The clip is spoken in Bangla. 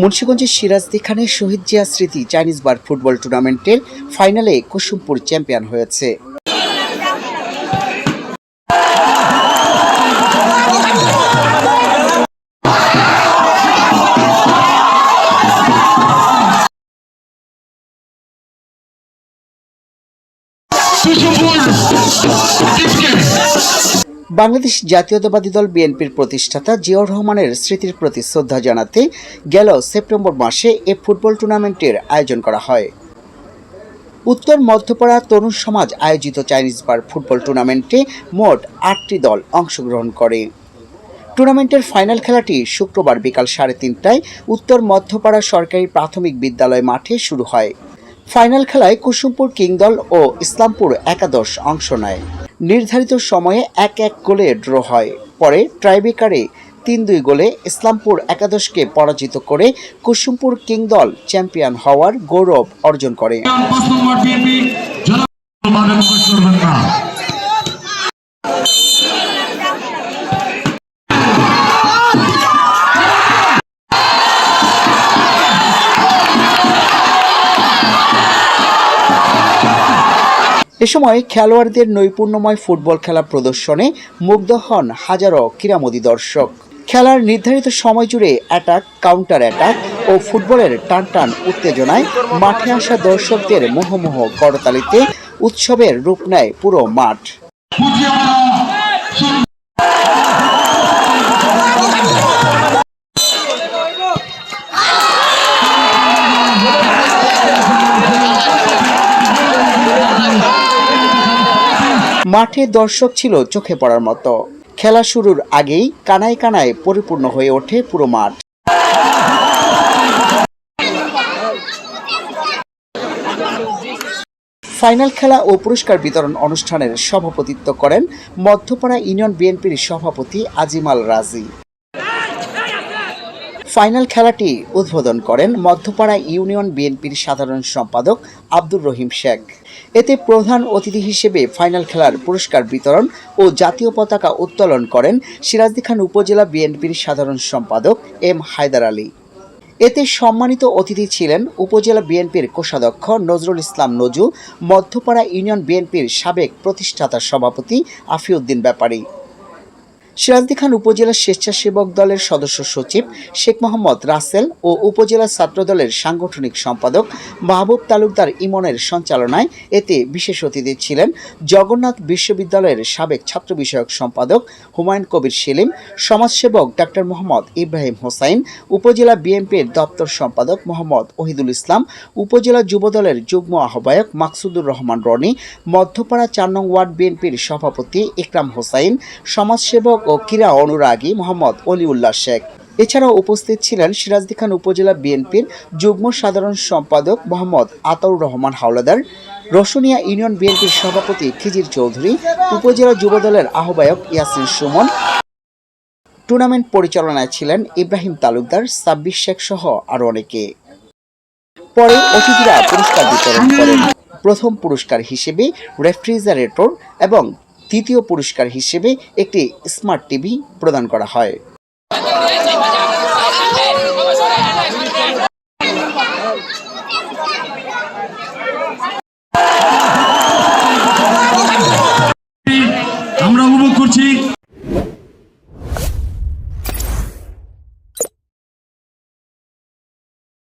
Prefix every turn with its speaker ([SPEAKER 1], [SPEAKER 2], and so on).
[SPEAKER 1] মুন্সিগঞ্জের সিরাজদি খানের শহীদ জিয়া স্মৃতি চাইনিজ বার ফুটবল টুর্নামেন্টের ফাইনালে কুসুমপুর চ্যাম্পিয়ন হয়েছে। বাংলাদেশ জাতীয়তাবাদী দল বিএনপির প্রতিষ্ঠাতা জিয়াউর রহমানের স্মৃতির প্রতি শ্রদ্ধা জানাতে গেল সেপ্টেম্বর মাসে এ ফুটবল টুর্নামেন্টের আয়োজন করা হয়। উত্তর মধ্যপাড়া তরুণ সমাজ আয়োজিত চাইনিজ বার ফুটবল টুর্নামেন্টে মোট আটটি দল অংশগ্রহণ করে। টুর্নামেন্টের ফাইনাল খেলাটি শুক্রবার বিকাল সাড়ে তিনটায় উত্তর মধ্যপাড়া সরকারি প্রাথমিক বিদ্যালয় মাঠে শুরু হয়। ফাইনাল খেলায় কুসুমপুর কিং দল ও ইসলামপুর একাদশ অংশ নেয়। নির্ধারিত সময়ে এক এক গোলে ড্র হয়। পরে ট্রাইবেকারে তিন দুই গোলে ইসলামপুর একাদশকে পরাজিত করে কুসুমপুর কিং দল চ্যাম্পিয়ন হওয়ার গৌরব অর্জন করে। এ সময় খেলোয়াড়দের নৈপুণ্যময় ফুটবল খেলা প্রদর্শনে মুগ্ধ হন হাজারো ক্রীড়ামোদী দর্শক। খেলার নির্ধারিত সময় জুড়ে অ্যাটাক কাউন্টার অ্যাটাক ও ফুটবলের টান টান উত্তেজনায় মাঠে আসা দর্শকদের মোহমোহ করতালিতে উৎসবের রূপ নেয় পুরো মাঠ। মাঠে দর্শক ছিল চোখে পড়ার মতো। খেলা শুরুর আগেই কানায় কানায় পরিপূর্ণ হয়ে ওঠে পুরো মাঠ। ফাইনাল খেলা ও পুরস্কার বিতরণ অনুষ্ঠানের সভাপতিত্ব করেন মধ্যপাড়া ইউনিয়ন বিএনপির সভাপতি আজিমাল রাজি। ফাইনাল খেলাটি উদ্বোধন করেন মধ্যপাড়া ইউনিয়ন বিএনপির সাধারণ সম্পাদক আব্দুর রহিম শেখ। এতে প্রধান অতিথি হিসেবে ফাইনাল খেলার পুরস্কার বিতরণ ও জাতীয় পতাকা উত্তোলন করেন সিরাজদি খান উপজেলা বিএনপির সাধারণ সম্পাদক এম হায়দার আলী। এতে সম্মানিত অতিথি ছিলেন উপজেলা বিএনপির কোষাধ্যক্ষ নজরুল ইসলাম নজু মধ্যপাড়া ইউনিয়ন বিএনপির সাবেক প্রতিষ্ঠাতা সভাপতি আফিউদ্দিন ব্যাপারী। সিরাজদি খান উপজেলা স্বেচ্ছাসেবক দলের সদস্য সচিব শেখ মোহাম্মদ রাসেল ও উপজেলা ছাত্র দলের সাংগঠনিক সম্পাদক মাহবুব তালুকদার ইমনের সঞ্চালনায় এতে বিশেষ অতিথি ছিলেন জগন্নাথ বিশ্ববিদ্যালয়ের সাবেক ছাত্র বিষয়ক সম্পাদক হুমায়ুন কবির সেলিম, সমাজসেবক ডাক্তার মোহাম্মদ ইব্রাহিম হোসাইন, উপজেলা বিএনপির দপ্তর সম্পাদক মোহাম্মদ ওহিদুল ইসলাম, উপজেলা যুবদলের যুগ্ম আহ্বায়ক মাকসুদুর রহমান রনি, মধ্যপাড়া চার নং ওয়ার্ড বিএনপির সভাপতি ইকরাম হোসাইন, সমাজসেবক ও ক্রীড়া অনুরাগী মোহাম্মদ অলিউল্লাহ শেখ। এছাড়াও উপস্থিত ছিলেন সিরাজদি খান উপজেলা বিএনপির যুগ্ম সাধারণ সম্পাদক মোহাম্মদ আতাউর রহমান হাওলাদার, রসুনিয়া ইউনিয়ন বিএনপির সভাপতি খিজির চৌধুরী, উপজেলা যুবদলের আহ্বায়ক ইয়াসিন সুমন। টুর্নামেন্ট পরিচালনায় ছিলেন ইব্রাহিম তালুকদার সাব্বির শেখ সহ আরও অনেকে। পরে অতিথিরা পুরস্কার বিতরণ করেন। প্রথম পুরস্কার হিসেবে রেফ্রিজারেটর এবং তৃতীয় পুরস্কার হিসেবে একটি স্মার্ট টিভি প্রদান করা হয়।
[SPEAKER 2] আমরা উপভোগ করছি।